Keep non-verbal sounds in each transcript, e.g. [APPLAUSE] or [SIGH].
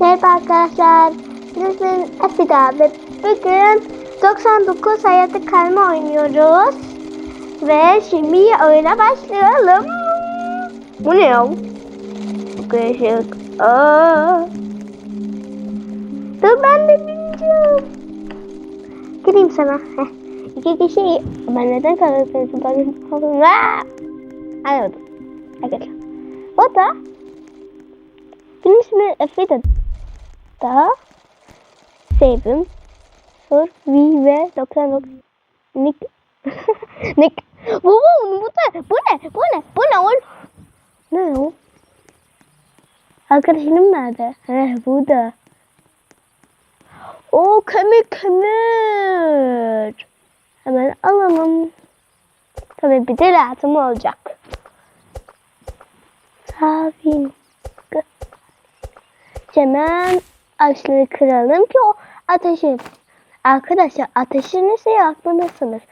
Merhaba arkadaşlar. Bizim Efida ve bugün 99 hayatta kalma oynuyoruz. Ve şimdi oyuna başlayalım. Bu ne ya? Bu ışık. Aa. Dur ben de bineceğim. Gireyim sana. Heh. İki kişi. Ben neden kalırsın? Bakın. Anladım. Arkadaşlar. O da benim ismi Efe'de da Sevim Sur V ve 99 Nick Nick bu bu bu da bu ne bu ne bu ne oğlum ne o Arkadaşım nerede? He burada. O kemik kemik. Hemen alalım. Tabii bir de lazım olacak. Savim. Hemen ağaçları kıralım ki o ateşi. Arkadaşlar ateşini şey aklındasınız.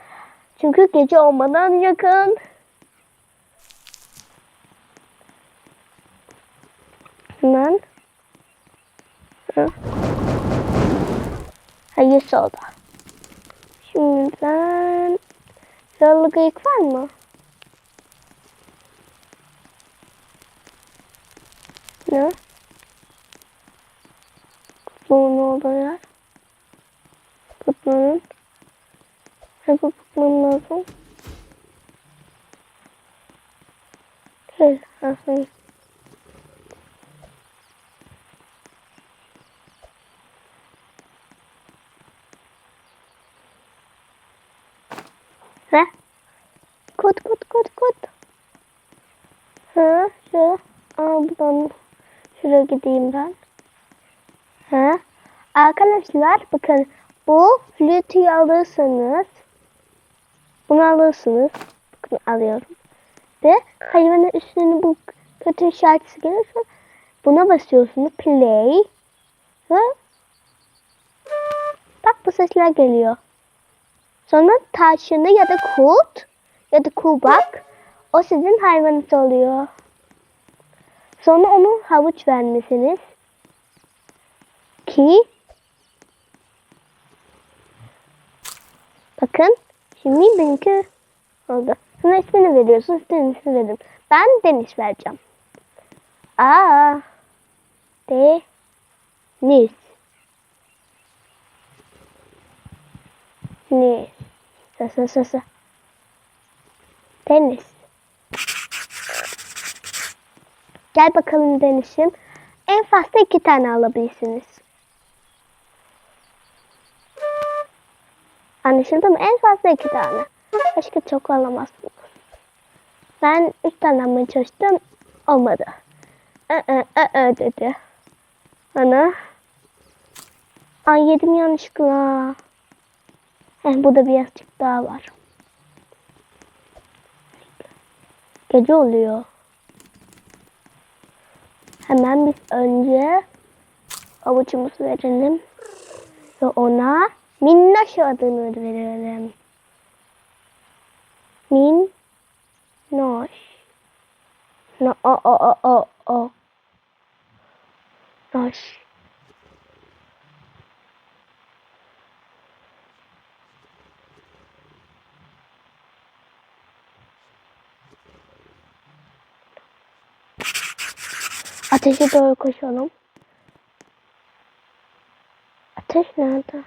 Çünkü gece olmadan yakın. Hemen. Hayır solda. Şimdiden yaralı geyik var mı? Ne? Bunun olduğu yer. Tutmanın. Hep tutmam lazım. Gel. Aferin. Ha? Kut kut kut kut. Ha, şu. Aa, buradan şuraya gideyim ben. Ha? Arkadaşlar bakın bu flütü alırsanız bunu alırsınız. Bakın alıyorum. Ve hayvanın üstüne bu kötü şarkısı gelirse buna basıyorsunuz. Play. Ve bak bu sesler geliyor. Sonra taşını ya da kurt ya da kubak o sizin hayvanınız oluyor. Sonra onu havuç vermesiniz ki bakın şimdi benimki oldu. Sonra ismini veriyorsunuz. Deniz'i verin. Ben Deniz vereceğim. A Deniz Deniz Sa sa sa sa Deniz Gel bakalım Deniz'im. En fazla iki tane alabilirsiniz. Anlaşıldı mı? En fazla iki tane. Başka çok alamazsınız. Ben üç tane almaya çalıştım. Olmadı. Ee, ee, ee, dedi. Ana. Ay yedim yanlışlıkla. Heh, burada birazcık daha var. Gece oluyor. Hemen biz önce avucumuzu verelim. Ve ona Minnoş adını verelim. Minnoş. No, o, o, o, o, o. Noş. Ateşe doğru koşalım. Ateş nerede?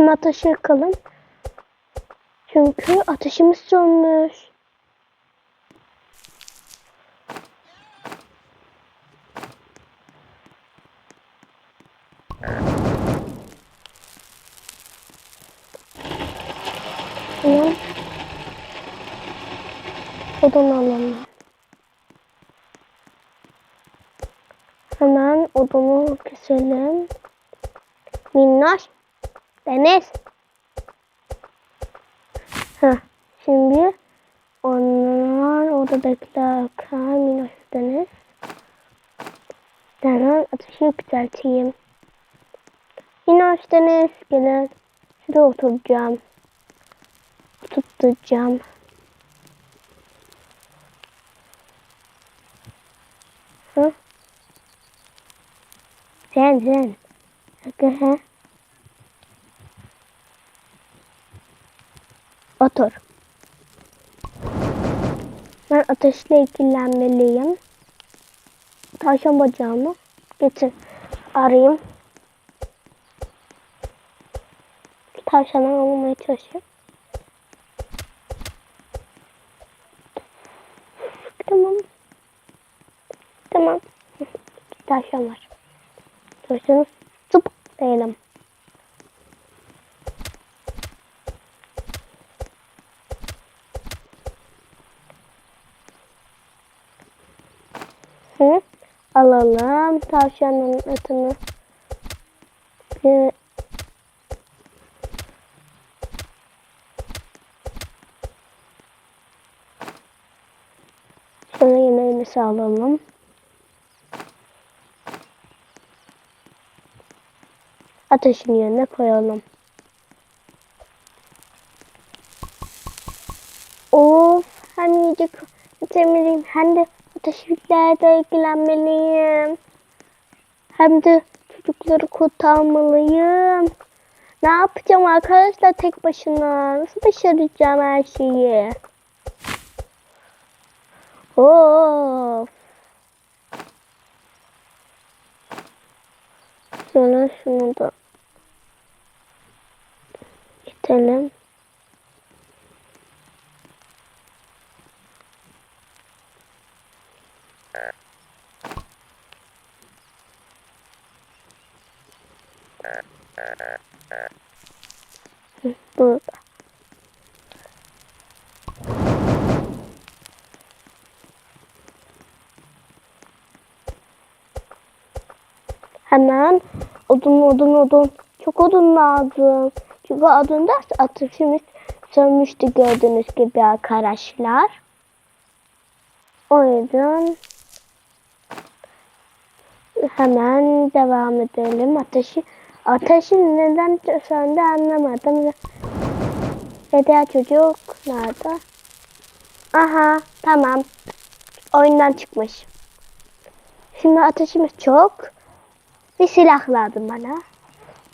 Hem ateşi yakalım. Çünkü ateşimiz sönmüş. Tamam. Odunu alalım. Hemen odunu keselim. Minnoş. Deniz. Heh. Şimdi onlar orada beklerken minnoş deniz. Hemen ateşi yükselteyim. Minnoş deniz gelin. Şuraya oturacağım. Tutturacağım. Hı? Sen sen. Sakın ha. Otur. Ben ateşle ilgilenmeliyim. Tavşan bacağımı getir. Arayayım. Tavşanı almaya çalışıyorum. Tamam. Tamam. Tavşan var. Tavşanı tutup diyelim. Hı? Alalım tavşanın etini. Bir Şöyle yemeğimizi alalım. Ateşin yerine koyalım. Of hem yiyecek bitirmeliyim hem de ateşliklerle ilgilenmeliyim. Hem de çocukları kurtarmalıyım. Ne yapacağım arkadaşlar tek başına? Nasıl başaracağım her şeyi? Of. Sonra şunu da itelim. Hı, Burada. Hemen odun odun odun. Çok odun lazım. Çünkü odunda ateşimiz sönmüştü gördüğünüz gibi arkadaşlar. O yüzden hemen devam edelim. Ateşi ateşin neden söndü anlamadım. Ve diğer çocuk nerede? Aha tamam. Oyundan çıkmış. Şimdi ateşimiz çok. Bir silah lazım bana.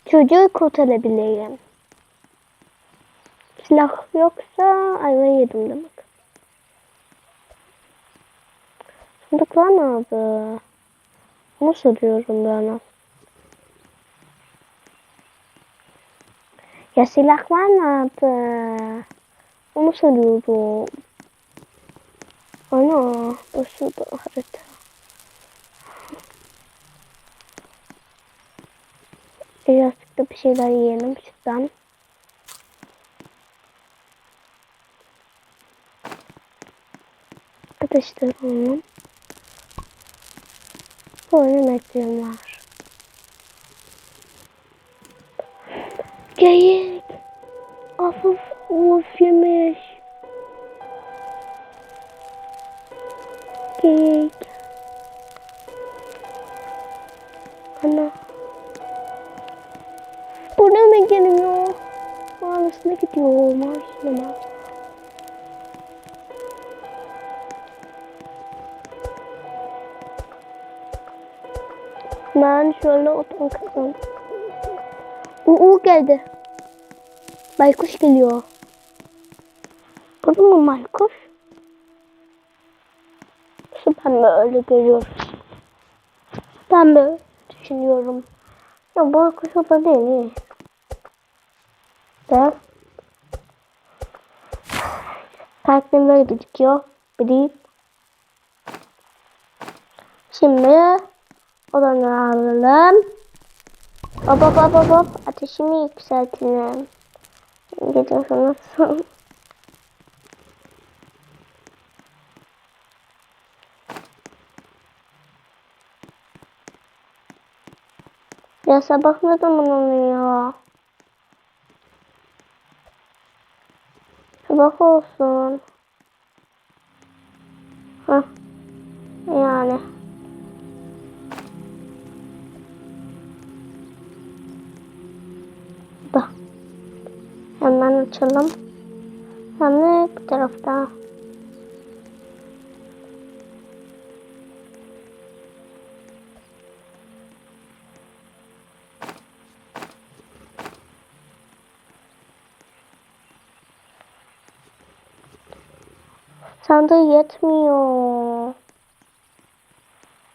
Çocuğu kurtarabileyim. Silah yoksa ayva yedim demek. Sandıklar nerede? Onu soruyorum bana. Ya silahlar nerede? Onu soruyorum. Ana, bu şurada harita. Birazcık da bir şeyler yiyelim şuradan. Arkadaşlar onun böyle ekmeğim var. Geyik. Of of yemiş. Geyik. Mı geliyor? Mağarasına gidiyor. Mağarasına mı? Ben şöyle oturum kazandım. Uğur geldi. Baykuş geliyor. Burada mı baykuş? Şu ben öyle görüyorum. Ben böyle düşünüyorum. Ya baykuş o da değil. De. Kalpim böyle gözüküyor. Biri. Şimdi olanı alalım. Hop hop hop hop hop. Ateşimi yükseltelim. Sonrası. [LAUGHS] Ya sabah ne zaman Sabah olsun. Hah. Yani. Da. Hemen açalım. Hemen bir tarafta. Sanda yetmiyor.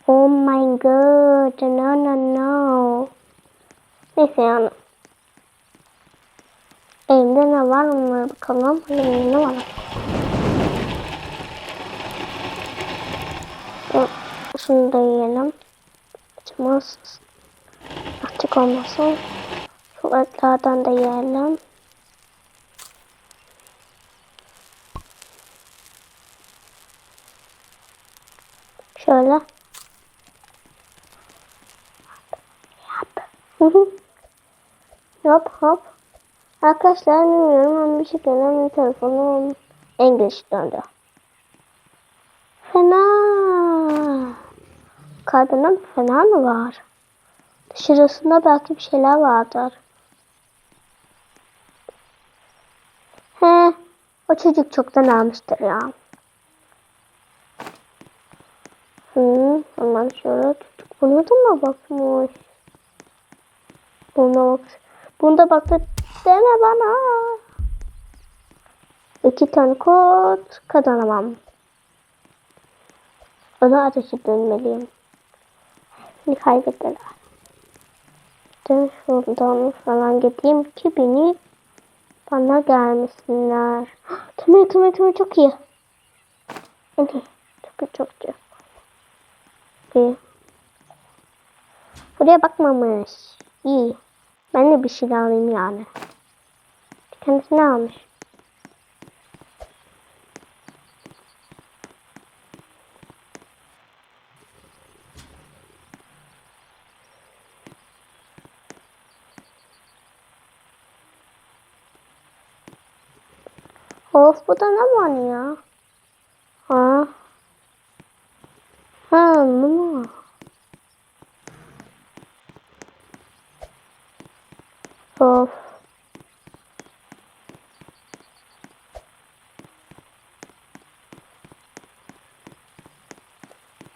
Oh my god. No no no. Neyse yani. Elimde ne var onlara bakalım. Elimde ne var? Şunu da yiyelim. Açmaz. Açık olmasın. Şu etlerden de yiyelim. Şöyle. Hop hop. Arkadaşlar bilmiyorum ama bir şekilde benim telefonum English döndü. Fena. Kalbinde fena mı var? Dışarısında belki bir şeyler vardır. He, o çocuk çoktan almıştır ya. Hı, hemen şöyle çocuk buna da mı bakmış? Buna bak. Bunda baktı deme bana. İki tane kod kazanamam. Ona ateşi dönmeliyim. Beni kaybettiler. Ben şuradan falan gideyim ki beni bana gelmesinler. [GASPS] Tümü tümü tümü çok iyi. Evet, çok iyi çok iyi. İyi. Buraya bakmamış. İyi. Ben de bir şey alayım yani. Kendisini almış. Of bu da ne var ya? Ha. Ha mu? Of.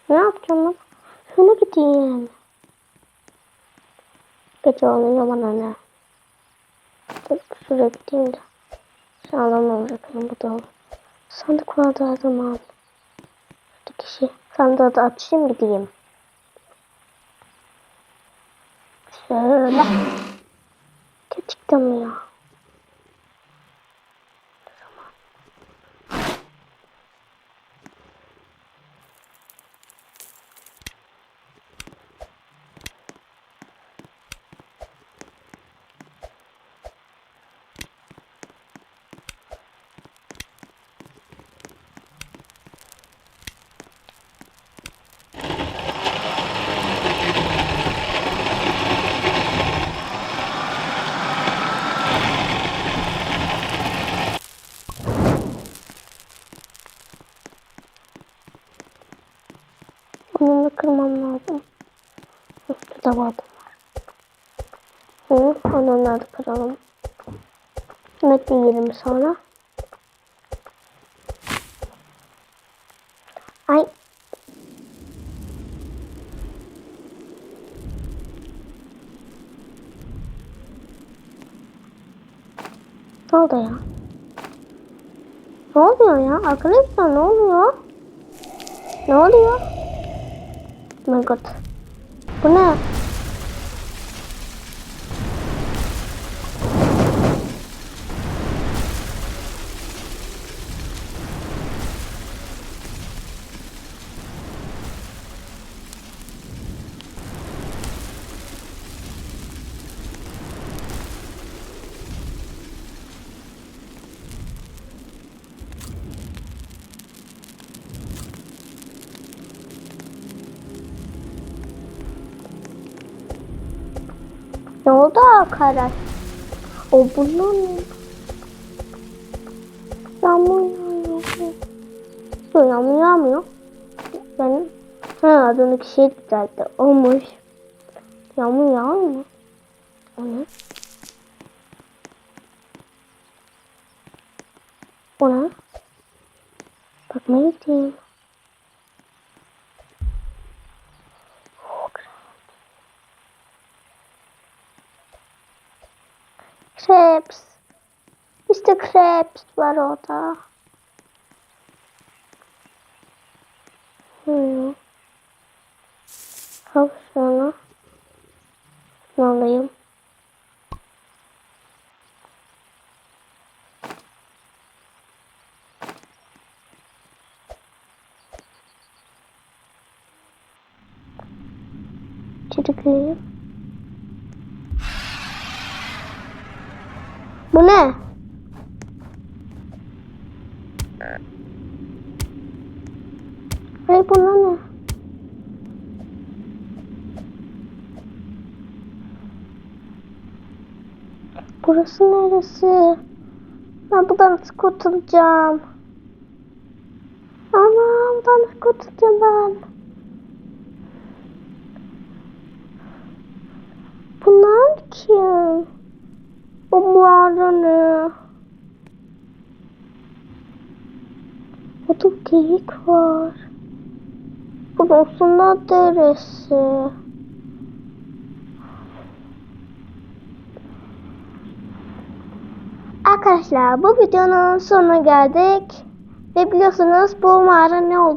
Ne yapacağım lan? Şuna gideyim. Gece oluyor bana ne? Şuraya gideyim de. Sağlam olacak bu da olur. Sandık vardı her zaman. Sandığı da açayım gideyim. Şöyle. Gerçekten ya? Onu da kırmam lazım. Vardı. Hı, onları kıralım. De yiyelim sonra. Ay. Ne oldu ya? Ne oluyor ya? Arkadaşlar ne oluyor? Ne oluyor? Oh my god. Bu ne? Ne oldu arkadaş? O bunun... Yağmur yağıyor. Yok yağmur yağmıyor. Benim ha adındaki şey düzeltti. Olmuş. Yağmur yağıyor mu? O ne? O ne? Bakmaya gideyim. Oh, Krebs. İşte Krebs var orada. Hmm. Al şunu. Ne alayım? Çocuklarım. Bu ne? Ay bunlar ne? Burası neresi? Ben buradan nasıl kurtulacağım? Ana buradan nasıl kurtulacağım ben? Bunlar kim? Bu mağara ne? Burada geyik var. Burası neresi? Arkadaşlar bu videonun sonuna geldik. Ve biliyorsunuz bu mağara ne oldu?